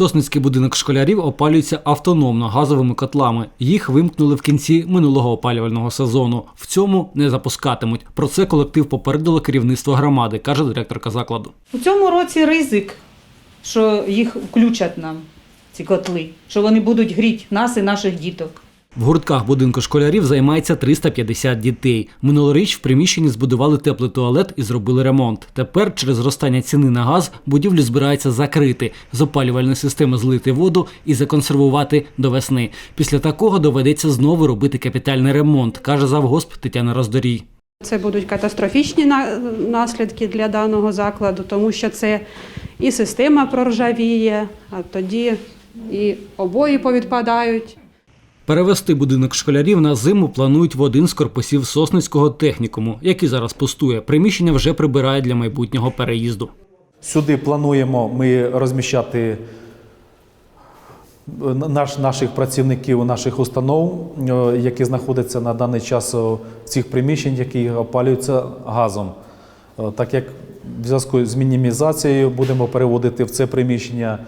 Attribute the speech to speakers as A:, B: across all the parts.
A: Сосницький будинок школярів опалюється автономно газовими котлами. Їх вимкнули в кінці минулого опалювального сезону. В цьому не запускатимуть. Про це колектив попередило керівництво громади, каже директорка закладу.
B: У цьому році ризик, що їх включать нам, ці котли, що вони будуть гріти нас і наших діток.
A: В гуртках будинку школярів займається 350 дітей. Минулоріч в приміщенні збудували теплий туалет і зробили ремонт. Тепер, через зростання ціни на газ, будівлю збираються закрити, з опалювальної системи злити воду і законсервувати до весни. Після такого доведеться знову робити капітальний ремонт, каже завгосп Тетяна Роздорій.
C: Це будуть катастрофічні на- наслідки для даного закладу, тому що це і система проржавіє, а тоді і обої повідпадають.
A: Перевести будинок школярів на зиму планують в один з корпусів Сосницького технікуму, який зараз пустує. Приміщення вже прибирають для майбутнього переїзду.
D: Сюди плануємо ми розміщати е, наш, наших працівників, наших установ, е, які знаходяться на даний час в цих приміщеннях, які опалюються газом. Е, Так як в зв'язку з мінімізацією будемо переводити в це приміщення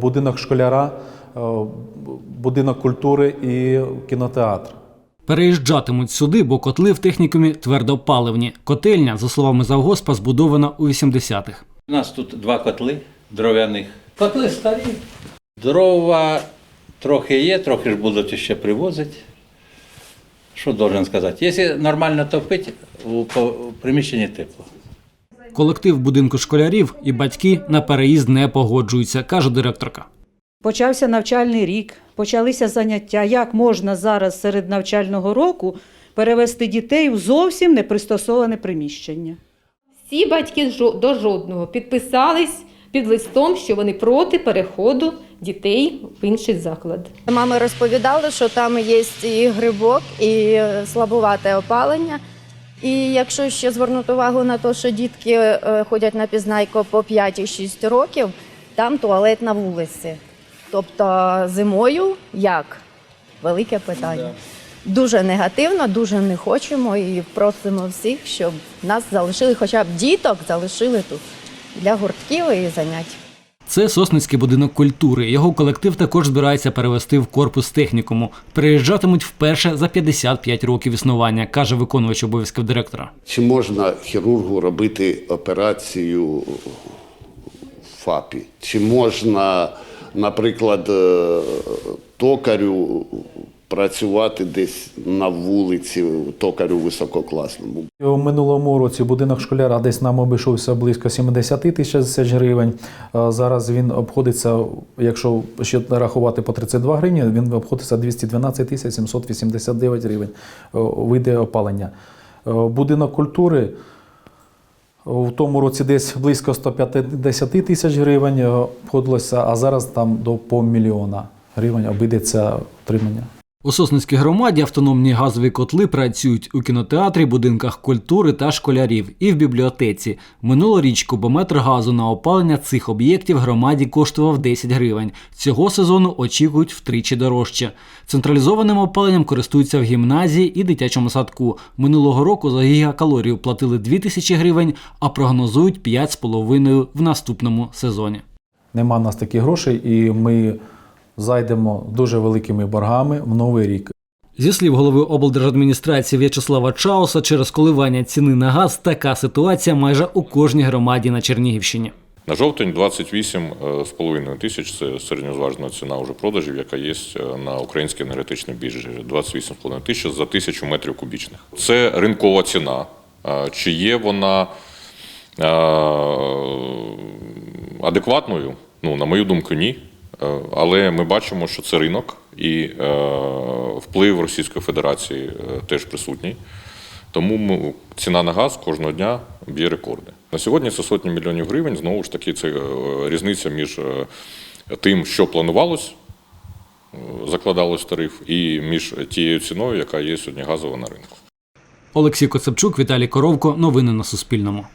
D: будинок школяра, будинок культури і кінотеатр.
A: Переїжджатимуть сюди, бо котли в технікумі твердопаливні. Котельня, за словами завгоспа, збудована у 80-х.
E: У нас тут два котли дров'яних. Котли старі. Дрова трохи є, трохи ж будуть ще привозити. Що должен сказати? Якщо нормально топити, у у приміщенні тепло.
A: Колектив будинку школярів і батьки на переїзд не погоджуються, каже директорка.
B: Почався навчальний рік, почалися заняття. Як можна зараз серед навчального року перевести дітей в зовсім непристосоване приміщення?
F: Всі батьки до жодного підписались під листом, що вони проти переходу дітей в інший заклад.
G: Мами розповідали, що там є і грибок, і слабувате опалення. І якщо ще звернути увагу на те, що дітки е, ходять на пізнайко по 5-6 років, там туалет на вулиці. Тобто зимою як? Велике питання. Дуже негативно, дуже не хочемо і просимо всіх, щоб нас залишили, хоча б діток залишили тут для гуртків і занять.
A: Це Сосницький будинок культури. Його колектив також збирається перевести в корпус технікуму. Переїжджатимуть вперше за 55 років існування, каже виконувач обов'язків директора.
H: Чи можна хірургу робити операцію в ФАПі? Чи можна, наприклад, е, токарю працювати десь на вулиці, токарю висококласному?
D: У минулому році будинок школяра десь нам обійшовся близько 70 тисяч гривень. Е, Зараз він обходиться, якщо ще рахувати по 32 гривні, він обходиться 212 тисяч 789 гривень. е, Вийде опалення. Будинок культури в тому році десь близько 150 тисяч гривень е, обходилося, а зараз там до півмільйона гривень обійдеться утримання.
A: У Сосницькій громаді автономні газові котли працюють у кінотеатрі, будинках культури та школярів і в бібліотеці. Минулоріч кубометр газу на опалення цих об'єктів громаді коштував 10 гривень. Цього сезону очікують втричі дорожче. Централізованим опаленням користуються в гімназії і дитячому садку. Минулого року за гігакалорію платили 2 тисячі гривень, а прогнозують 5,5 в наступному сезоні.
D: Нема в нас таких грошей, і ми зайдемо дуже великими боргами в новий рік.
A: Зі слів голови облдержадміністрації В'ячеслава Чауса, через коливання ціни на газ така ситуація майже у кожній громаді на Чернігівщині.
I: На жовтень 28,5 тисяч це середньозважена ціна вже продажів, яка є е, на українській енергетичній біржі. 28,5 тисяч за тисячу метрів кубічних. Це ринкова ціна. Е, Чи є вона е, адекватною? Ну, на мою думку, ні. Е, Але ми бачимо, що це ринок і е, вплив Російської Федерації е, теж присутній. Тому ціна на газ кожного дня б'є рекорди. На сьогодні це сотні мільйонів гривень. Знову ж таки, це різниця між тим, що планувалось, закладалось тариф, і між тією ціною, яка є сьогодні газова на ринку.
A: Олексій Коцепчук, Віталій Коровко. Новини на Суспільному.